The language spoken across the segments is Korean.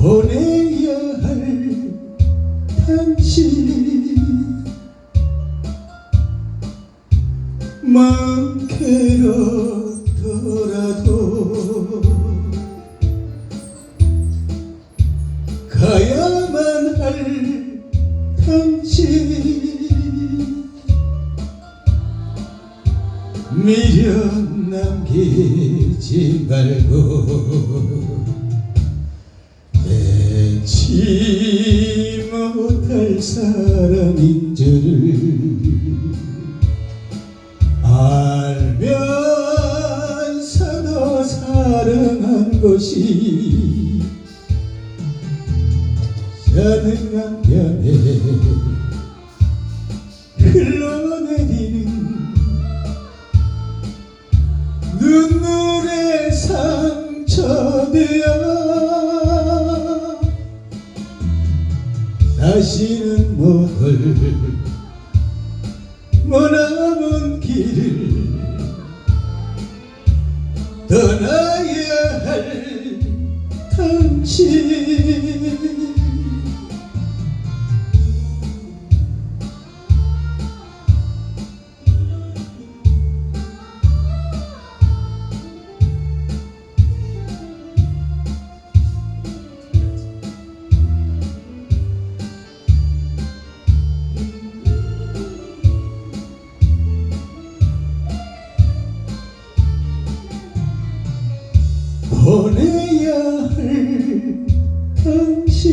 보내야 할 당신. 망괴롭더라도 가야만 할 당신. 미련 남기지 말고 못할 사람인 줄을 알면서도 사랑한 것이 자능한 편에 흘러내리는 눈물의 상처되어 다시는 못올 머나먼 길을 떠나야 할 당신 당신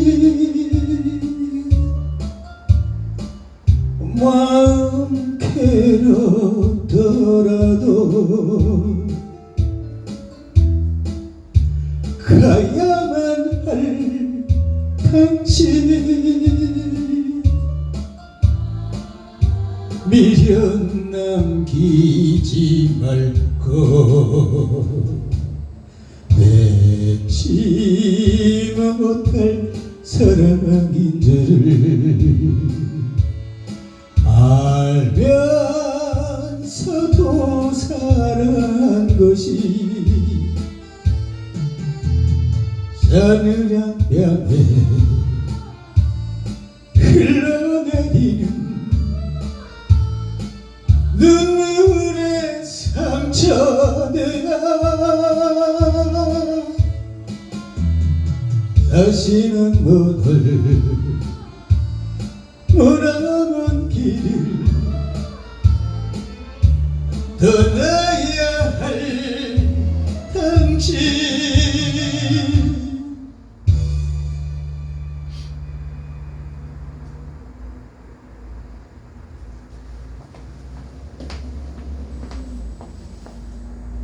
마음 괴롭더라도 가야만 할 당신 미련 남기지 말고 맺지 못할 사랑인 줄을 알면서도 사랑한 것이 싸늘한 뺨에 다시는 못올 머나먼 길을 떠나